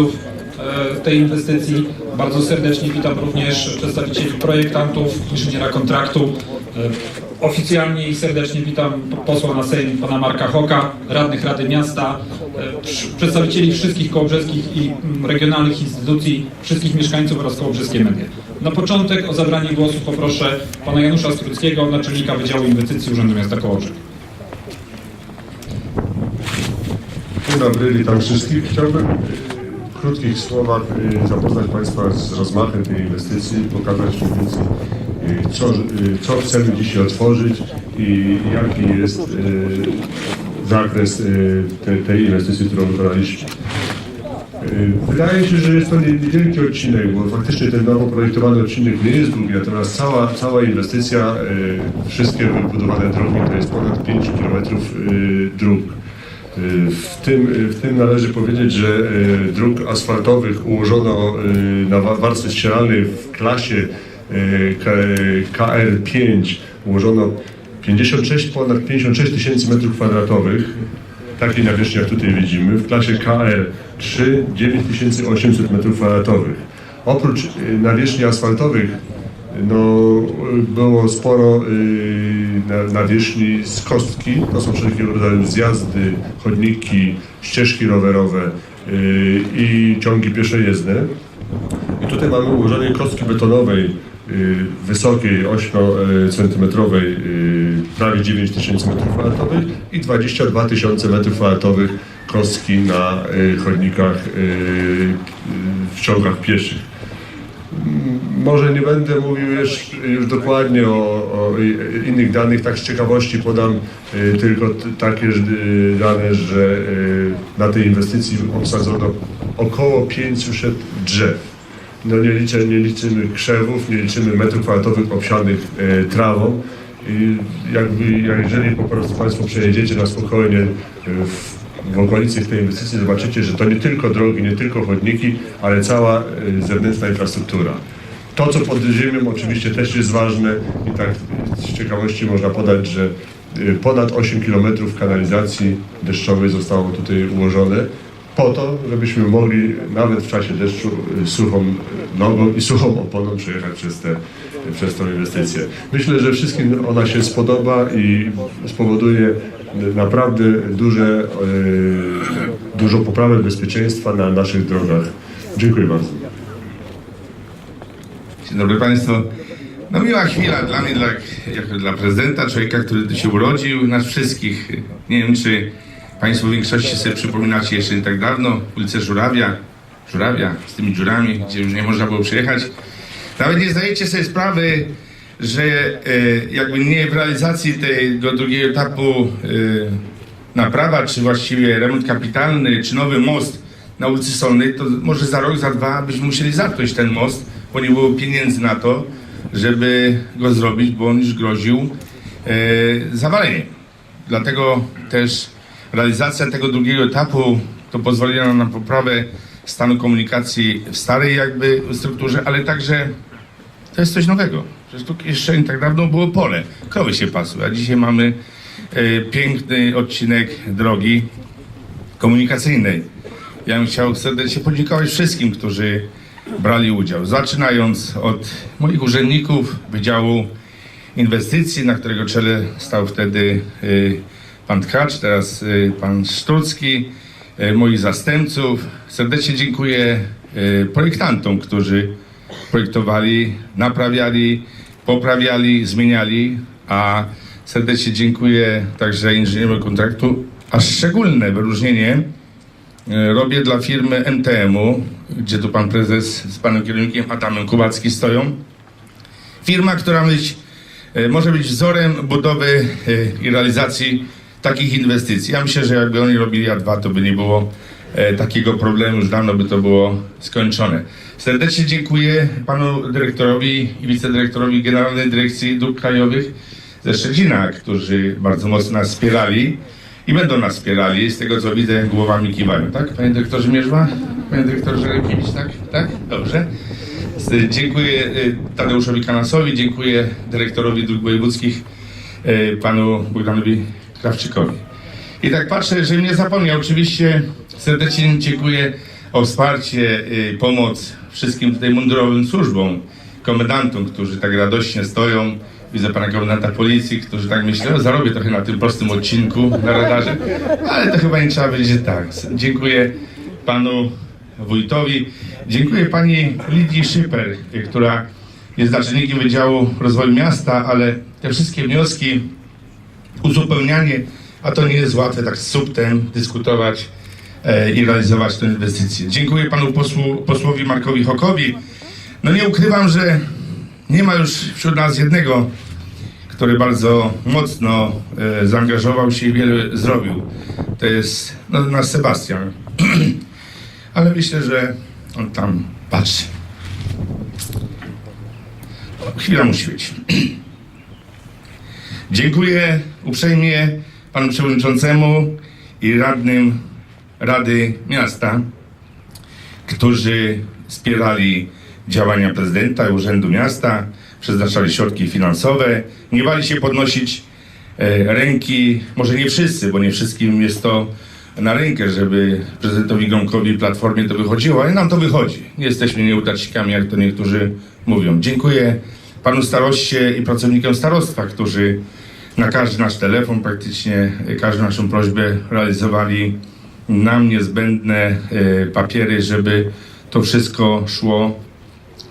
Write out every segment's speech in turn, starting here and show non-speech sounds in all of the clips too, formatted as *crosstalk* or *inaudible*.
e, tej inwestycji. Bardzo serdecznie witam również przedstawicieli projektantów, inżyniera kontraktu. E, Oficjalnie i serdecznie witam posła na Sejm, pana Marka Hoka, radnych Rady Miasta, e, przedstawicieli wszystkich kołobrzeskich i mm, regionalnych instytucji, wszystkich mieszkańców oraz kołobrzeskie media. Na początek o zabranie głosu poproszę pana Janusza Struckiego, naczelnika Wydziału Inwestycji Urzędu Miasta Kołobrzeg. Dzień dobry, witam wszystkich. Chciałbym krótkich słowach zapoznać Państwa z rozmachem tej inwestycji, pokazać mniej więcej y, co, y, co chcemy dzisiaj otworzyć i jaki jest y, zakres te, tej inwestycji, którą wykonaliśmy. Y, Wydaje się, że jest to nie- niewielki odcinek, bo faktycznie ten nowo projektowany odcinek nie jest długi, natomiast cała, cała inwestycja, wszystkie wybudowane drogi to jest ponad 5 km dróg. Y, W tym, w tym należy powiedzieć, że y, dróg asfaltowych ułożono y, na wa- warstwie ścieralnej w klasie y, K- KR5 ułożono 56, ponad 56 tysięcy metrów kwadratowych, takiej nawierzchni jak tutaj widzimy, w klasie KR3 9800 metrów kwadratowych. Oprócz y, nawierzchni asfaltowych no, y, było sporo y, na, nawierzchni z kostki, to są wszelkiego rodzaju zjazdy, chodniki, ścieżki rowerowe y, i ciągi pieszojezdne. I tutaj mamy ułożenie kostki betonowej y, wysokiej 8 centymetrowej, y, prawie 9 tysięcy metrów kwadratowych i 22 tysiące metrów kwadratowych kostki na chodnikach w ciągach pieszych. Może nie będę mówił już, już dokładnie o, o innych danych, tak z ciekawości podam y, tylko takie y, dane, że y, na tej inwestycji obsadzono około 500 drzew. No nie, liczę, nie liczymy krzewów, nie liczymy metrów kwadratowych obsianych trawą. I jakby, jak jeżeli po prostu Państwo przejedziecie na spokojnie w w okolicy tej inwestycji zobaczycie, że to nie tylko drogi, nie tylko chodniki, ale cała zewnętrzna infrastruktura. To, co pod ziemią oczywiście też jest ważne i tak z ciekawości można podać, że y, ponad 8 km kanalizacji deszczowej zostało tutaj ułożone po to, żebyśmy mogli nawet w czasie deszczu y, suchą y, nogą i suchą oponą przejechać przez, te, przez tą inwestycję. Myślę, że wszystkim ona się spodoba i spowoduje naprawdę duże, dużą poprawę bezpieczeństwa na naszych drogach. Dziękuję bardzo. Dzień dobry Państwu. No miła chwila dla mnie, dla, jako dla prezydenta, człowieka, który się urodził, nas wszystkich. Nie wiem, czy Państwo w większości sobie przypominacie jeszcze nie tak dawno ulicę Żurawia, Żurawia z tymi dziurami, gdzie już nie można było przejechać. Nawet nie zdajecie sobie sprawy, że e, jakby nie w realizacji tego drugiego etapu e, naprawa, czy właściwie remont kapitalny, czy nowy most na ulicy Solnej, to może za rok, za dwa byśmy musieli zamknąć ten most, bo nie było pieniędzy na to, żeby go zrobić, bo on już groził e, zawaleniem. Dlatego też realizacja tego drugiego etapu to pozwoli nam na poprawę stanu komunikacji w starej jakby strukturze, ale także to jest coś nowego. Przecież tu jeszcze nie tak dawno było pole, krowy się pasły, a dzisiaj mamy e, piękny odcinek drogi komunikacyjnej. Ja bym chciał serdecznie podziękować wszystkim, którzy brali udział. Zaczynając od moich urzędników Wydziału Inwestycji, na którego czele stał wtedy y, pan Tkacz, teraz y, pan Sztucki, y, moich zastępców. Serdecznie dziękuję projektantom, którzy projektowali, naprawiali, poprawiali, zmieniali, a serdecznie dziękuję także inżynierom kontraktu, a szczególne wyróżnienie robię dla firmy MTM-u, gdzie tu pan prezes z panem kierownikiem Adamem Kubacki stoją. Firma, która być, e, może być wzorem budowy e, i realizacji takich inwestycji. Ja myślę, że jakby oni robili A2, to by nie było e, takiego problemu, już dawno by to było skończone. Serdecznie dziękuję panu dyrektorowi i wicedyrektorowi Generalnej Dyrekcji Dróg Krajowych ze Szczecina, którzy bardzo mocno nas wspierali i będą nas wspierali. Z tego co widzę, głowami kiwają, tak? Panie dyrektorze Mierzwa? Panie dyrektorze Rekiewicz, tak? Tak? Dobrze. Dziękuję y, Tadeuszowi Kanasowi, dziękuję dyrektorowi dróg wojewódzkich, y, panu Bogdanowi Krawczykowi. I tak patrzę, że mnie zapomniał. Oczywiście serdecznie dziękuję o wsparcie, y, pomoc wszystkim tutaj mundurowym służbom, komendantom, którzy tak radośnie stoją. Widzę pana komendanta policji, którzy tak myślą, "O, zarobię trochę na tym prostym odcinku na radarze, ale to chyba nie trzeba będzie tak. Dziękuję panu wójtowi. Dziękuję pani Lidii Szyper, która jest naczelnikiem Wydziału Rozwoju Miasta, ale te wszystkie wnioski, uzupełnianie, a to nie jest łatwe tak z subtem dyskutować e, i realizować tę inwestycję. Dziękuję panu posłu, posłowi Markowi Hokowi. No nie ukrywam, że nie ma już wśród nas jednego, który bardzo mocno e, zaangażował się i wiele zrobił. To jest no, nasz Sebastian. *clears throat* Ale myślę, że on tam patrzy. Chwila musi być. *clears throat* Dziękuję uprzejmie panu przewodniczącemu i radnym Rady Miasta, którzy wspierali działania prezydenta i Urzędu Miasta, przeznaczali środki finansowe, nie bali się podnosić e, ręki, może nie wszyscy, bo nie wszystkim jest to na rękę, żeby prezydentowi Gromkowi i Platformie to wychodziło, ale nam to wychodzi. Nie jesteśmy nieudacznikami, jak to niektórzy mówią. Dziękuję panu staroście i pracownikom starostwa, którzy na każdy nasz telefon, praktycznie każdą naszą prośbę realizowali nam niezbędne e, papiery, żeby to wszystko szło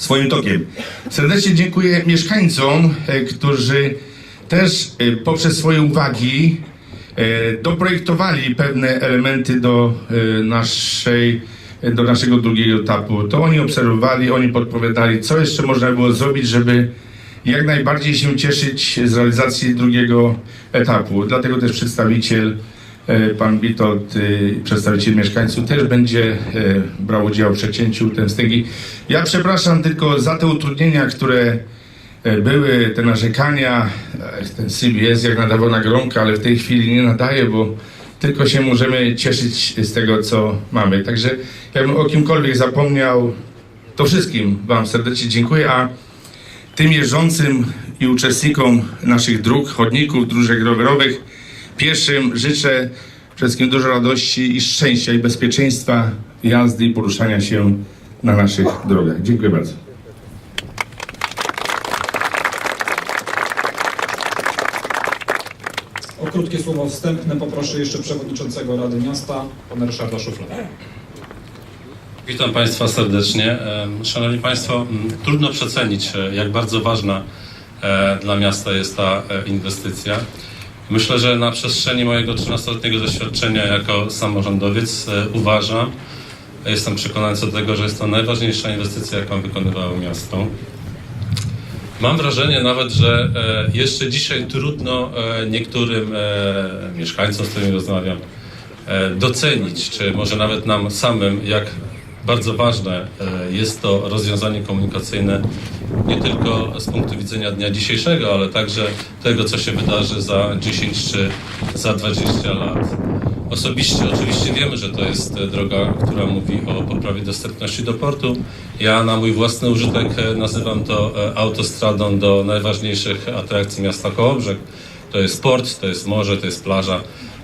swoim tokiem. Serdecznie dziękuję mieszkańcom, e, którzy też e, poprzez swoje uwagi e, doprojektowali pewne elementy do naszej do naszego drugiego etapu. To oni obserwowali, oni podpowiadali, co jeszcze można było zrobić, żeby jak najbardziej się cieszyć z realizacji drugiego etapu. Dlatego też przedstawiciel, pan Witold, e, przedstawiciel mieszkańców też będzie e, brał udział w przecięciu tej wstęgi. Ja przepraszam tylko za te utrudnienia, które e, były, te narzekania, e, ten CBS jak nadawana gromka, ale w tej chwili nie nadaje, bo tylko się możemy cieszyć z tego, co mamy. Także jakbym o kimkolwiek zapomniał, to wszystkim Wam serdecznie dziękuję, a tym jeżdżącym i uczestnikom naszych dróg, chodników, dróżek rowerowych, pieszym życzę wszystkim dużo radości i szczęścia i bezpieczeństwa jazdy i poruszania się na naszych drogach. Dziękuję bardzo. O krótkie słowo wstępne poproszę jeszcze przewodniczącego Rady Miasta, pana Ryszarda Szufla. Witam Państwa serdecznie. Szanowni Państwo, trudno przecenić, e, jak bardzo ważna e, dla miasta jest ta e, inwestycja. Myślę, że na przestrzeni mojego 13-letniego doświadczenia jako samorządowiec e, uważam, jestem przekonany co do tego, że jest to najważniejsza inwestycja, jaką wykonywało miasto. Mam wrażenie nawet, że e, jeszcze dzisiaj trudno e, niektórym mieszkańcom, z którymi rozmawiam, docenić, czy może nawet nam samym, jak bardzo ważne e, jest to rozwiązanie komunikacyjne nie tylko z punktu widzenia dnia dzisiejszego, ale także tego, co się wydarzy za 10 czy za 20 lat. Osobiście oczywiście wiemy, że to jest e, droga, która mówi o poprawie dostępności do portu. Ja na mój własny użytek e, nazywam to autostradą do najważniejszych atrakcji miasta Kołobrzeg. To jest port, to jest morze, to jest plaża,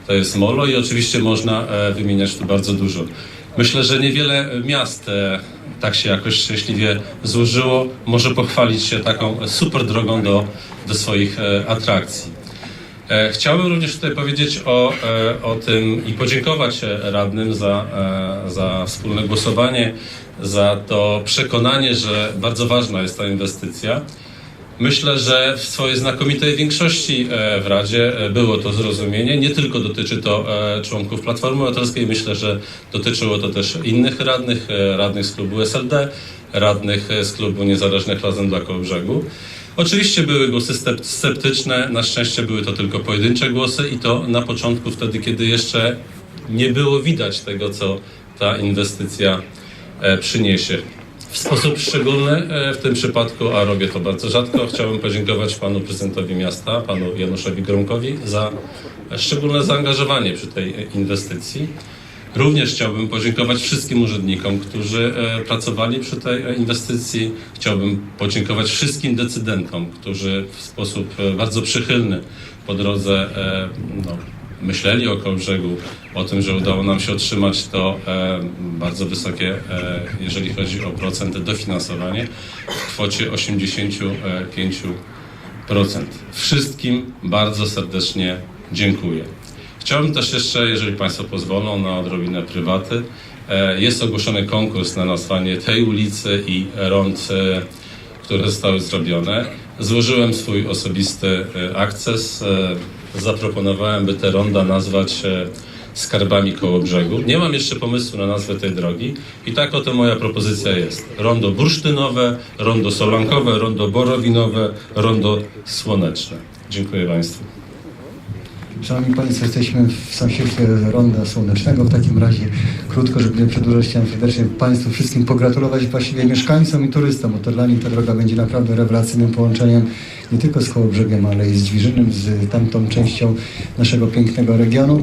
to jest molo i oczywiście można wymieniać tu bardzo dużo. Myślę, że niewiele miast e, tak się jakoś szczęśliwie złożyło, może pochwalić się taką super drogą do, do swoich e, atrakcji. E, Chciałbym również tutaj powiedzieć o, o tym i podziękować radnym za, za wspólne głosowanie, za to przekonanie, że bardzo ważna jest ta inwestycja. Myślę, że w swojej znakomitej większości e, w Radzie e, było to zrozumienie. Nie tylko dotyczy to e, członków Platformy Obywatelskiej, myślę, że dotyczyło to też innych radnych, radnych z klubu SLD, radnych z klubu Niezależnych Razem dla Kołobrzegu. Oczywiście były głosy sceptyczne, na szczęście były to tylko pojedyncze głosy i to na początku wtedy, kiedy jeszcze nie było widać tego, co ta inwestycja przyniesie. W sposób szczególny e, w tym przypadku, a robię to bardzo rzadko, chciałbym podziękować panu prezydentowi miasta, panu Januszowi Gromkowi za szczególne zaangażowanie przy tej inwestycji. Również chciałbym podziękować wszystkim urzędnikom, którzy e, pracowali przy tej inwestycji. Chciałbym podziękować wszystkim decydentom, którzy w sposób e, bardzo przychylny po drodze no, myśleli o Kołbrzegu, o tym, że udało nam się otrzymać to e, bardzo wysokie, e, jeżeli chodzi o procent dofinansowanie w kwocie 85%. Wszystkim bardzo serdecznie dziękuję. Chciałbym też jeszcze, jeżeli Państwo pozwolą, na odrobinę prywaty. E, Jest ogłoszony konkurs na nazwanie tej ulicy i rond, które zostały zrobione. Złożyłem swój osobisty akces. Zaproponowałem, by te ronda nazwać e, skarbami koło brzegu. Nie mam jeszcze pomysłu na nazwę tej drogi i tak oto moja propozycja jest. Rondo bursztynowe, rondo solankowe, rondo borowinowe, rondo słoneczne. Dziękuję Państwu. Szanowni Państwo, jesteśmy w sąsiedztwie Ronda Słonecznego. W takim razie krótko, żeby nie przedłużać, chciałem serdecznie Państwu wszystkim pogratulować, właściwie mieszkańcom i turystom, bo to dla nich ta droga będzie naprawdę rewelacyjnym połączeniem nie tylko z Kołobrzegiem, ale i z Dwirzynem, z tamtą częścią naszego pięknego regionu.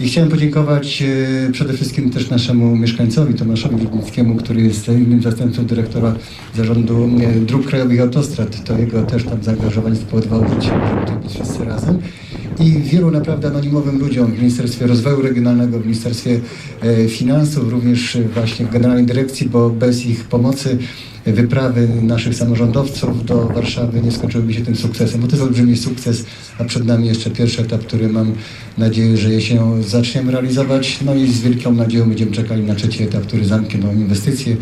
I chciałem podziękować e, przede wszystkim też naszemu mieszkańcowi Tomaszowi Wibnickiemu, który jest innym zastępcą dyrektora zarządu e, dróg krajowych i autostrad. To jego też tam zaangażowanie spowodowało, że tu być wszyscy razem i wielu naprawdę anonimowym ludziom w Ministerstwie Rozwoju Regionalnego, w Ministerstwie e, Finansów, również właśnie w Generalnej Dyrekcji, bo bez ich pomocy wyprawy naszych samorządowców do Warszawy nie skończyłyby się tym sukcesem, bo to jest olbrzymi sukces, a przed nami jeszcze pierwszy etap, który mam nadzieję, że jesienią zaczniemy realizować, no i z wielką nadzieją będziemy czekali na trzeci etap, który zamknie tą inwestycję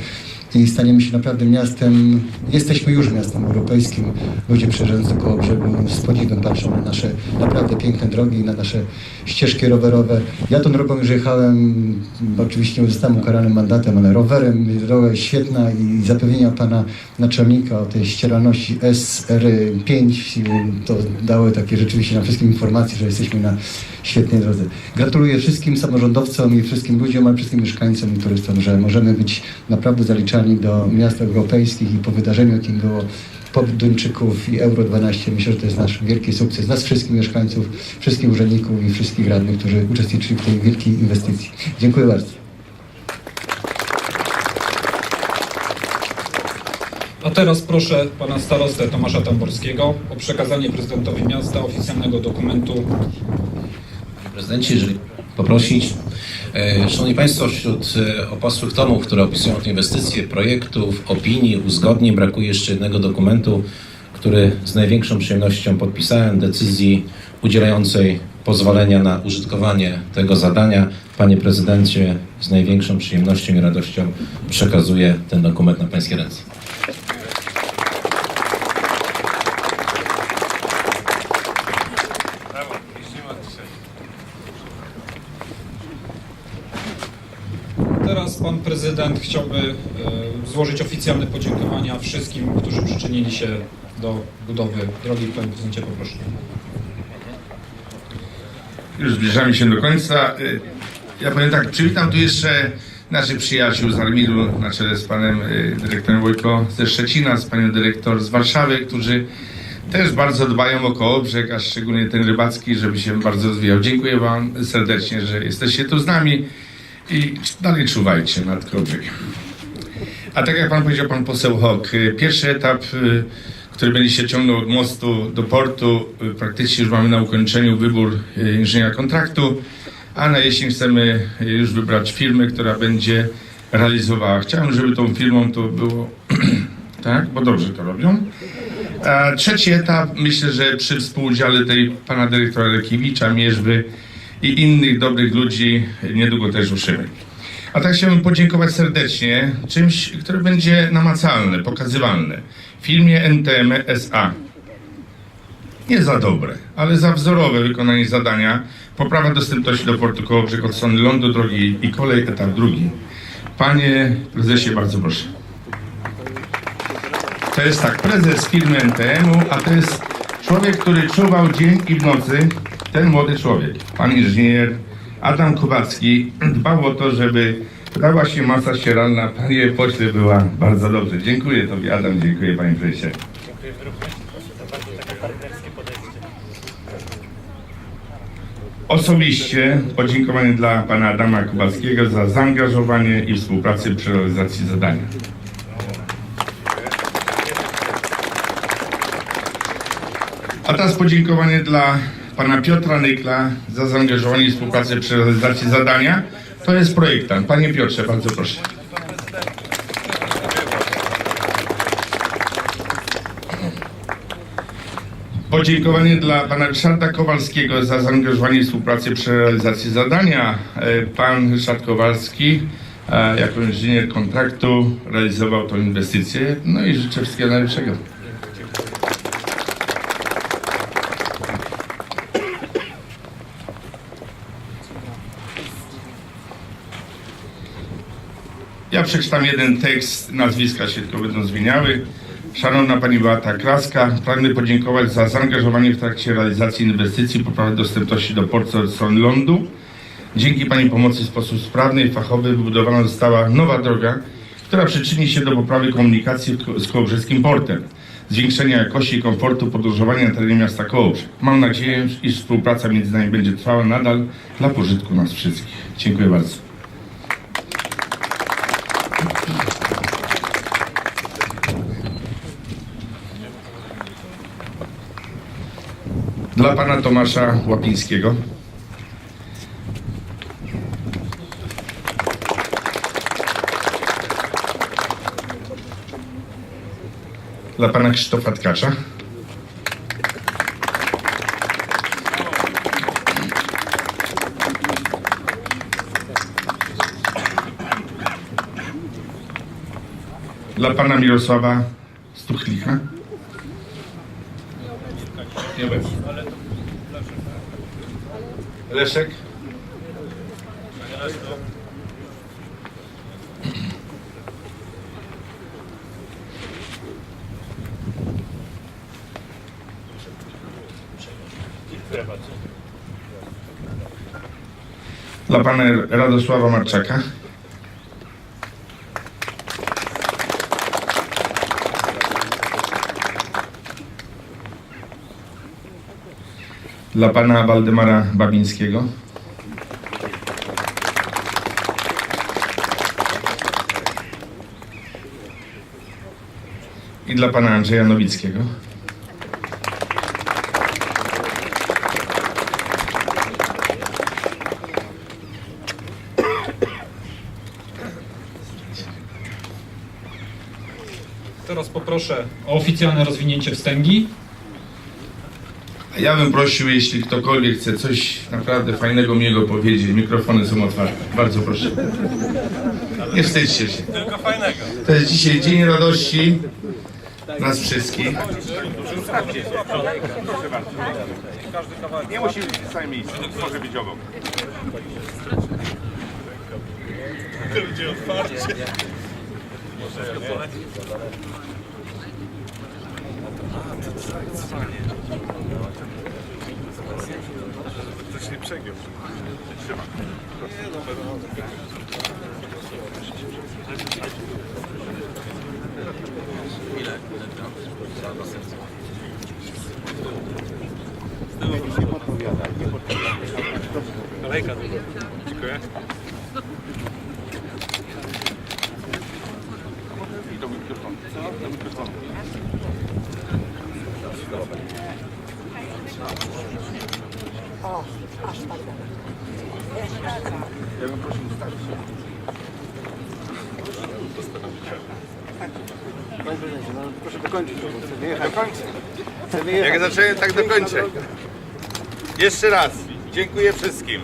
i staniemy się naprawdę miastem, jesteśmy już miastem europejskim. Ludzie przyjeżdżający koło brzegu z podziwem patrzą na nasze naprawdę piękne drogi, na nasze ścieżki rowerowe. Ja tą drogą już jechałem, oczywiście zostałem ukarany mandatem, ale rowerem, droga jest świetna i zapewnienia pana naczelnika o tej ścieralności SR5 to dały takie rzeczywiście nam wszystkim informacje, że jesteśmy na świetnej drodze. Gratuluję wszystkim samorządowcom i wszystkim ludziom, ale wszystkim mieszkańcom i turystom, że możemy być naprawdę zaliczani do miast europejskich i po wydarzeniu, jakim było POP Duńczyków i Euro 12. Myślę, że to jest nasz wielki sukces nas wszystkich mieszkańców, wszystkich urzędników i wszystkich radnych, którzy uczestniczyli w tej wielkiej inwestycji. Dziękuję bardzo. A teraz proszę pana starostę Tomasza Tamborskiego o przekazanie prezydentowi miasta oficjalnego dokumentu prezydencie, jeżeli poprosić. E, Szanowni Państwo, wśród e, opasłych tomów, które opisują inwestycje, projektów, opinii, uzgodnień, brakuje jeszcze jednego dokumentu, który z największą przyjemnością podpisałem, decyzji udzielającej pozwolenia na użytkowanie tego zadania. Panie prezydencie, z największą przyjemnością i radością przekazuję ten dokument na Pańskie ręce. Teraz pan prezydent chciałby e, złożyć oficjalne podziękowania wszystkim, którzy przyczynili się do budowy drogi. Panie prezydencie, poproszę. Już zbliżamy się do końca. Y, Ja powiem tak, przywitam tu jeszcze naszych przyjaciół z Armiru na czele z panem y, dyrektorem Wojko ze Szczecina, z panią dyrektor z Warszawy, którzy też bardzo dbają o Kołobrzeg, a szczególnie ten rybacki, żeby się bardzo rozwijał. Dziękuję wam serdecznie, że jesteście tu z nami i dalej czuwajcie nad Kołobrzegiem. A tak jak pan powiedział, pan poseł Hok, y, pierwszy etap, y, który będzie się ciągnął od mostu do portu, y, praktycznie już mamy na ukończeniu wybór inżyniera kontraktu, a na jesień chcemy już wybrać firmę, która będzie realizowała. Chciałem, żeby tą firmą to było, *clears throat* tak, bo dobrze to robią. A trzeci etap, myślę, że przy współudziale tej pana dyrektora Rekiewicza, Mierzwy i innych dobrych ludzi niedługo też ruszymy. A tak chciałbym podziękować serdecznie czymś, które będzie namacalne, pokazywalne. Filmie NTM SA. Nie za dobre, ale za wzorowe wykonanie zadania. Poprawa dostępności do portu Kołobrzeg od strony lądu drogi i kolej, etap drugi. Panie prezesie, bardzo proszę. To jest tak, prezes firmy NTM-u, a to jest człowiek, który czuwał dzień i w nocy. Ten młody człowiek, pan inżynier Adam Kubacki, *clears throat* dbał o to, żeby ta właśnie masa ścieralna, panie pośle, była bardzo dobrze. Dziękuję tobie, Adam, dziękuję panie prezesie. Osobiście podziękowanie dla pana Adama Kubackiego za zaangażowanie i współpracę przy realizacji zadania. A teraz podziękowanie dla pana Piotra Nykla za zaangażowanie i współpracę przy realizacji zadania. To jest projektant. Panie Piotrze, bardzo proszę. Podziękowanie dla pana Ryszarda Kowalskiego za zaangażowanie i współpracę przy realizacji zadania. E, Pan Ryszard Kowalski e, jako inżynier kontraktu realizował tą inwestycję. No i życzę wszystkiego najlepszego. Przeczytam jeden tekst, nazwiska się tylko będą zmieniały. Szanowna Pani Beata Kraska, pragnę podziękować za zaangażowanie w trakcie realizacji inwestycji poprawy dostępności do portu od strony lądu. Dzięki Pani pomocy w sposób sprawny i fachowy wybudowana została nowa droga, która przyczyni się do poprawy komunikacji z Kołobrzeskim Portem, zwiększenia jakości i komfortu podróżowania na terenie miasta Kołobrzeg. Mam nadzieję, iż współpraca między nami będzie trwała nadal dla pożytku nas wszystkich. Dziękuję bardzo. Dla pana Tomasza Łapińskiego. Dla pana Krzysztofa Tkacza. Dla pana Mirosława Leszek? Dla pana Radosława Marczaka. Dla pana Waldemara Babińskiego. I dla pana Andrzeja Nowickiego. Teraz poproszę o oficjalne rozwinięcie wstęgi. A Ja bym prosił, jeśli ktokolwiek chce coś naprawdę fajnego, miłego powiedzieć, mikrofony są otwarte. Bardzo proszę. Nie wstydźcie się. Tylko fajnego. To jest dzisiaj dzień radości nas wszystkich. Nie musi być w samym miejscu, może być obok. Coś nie przegiął. Trzyma. Dziękuję. I do mikrofonu. Do mikrofonu. Ja bym prosił ustawić. Proszę dokończyć. Dokończę. Jak zacząłem, tak dokończę. Jeszcze raz. Dziękuję wszystkim.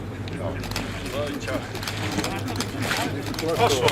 Poszło.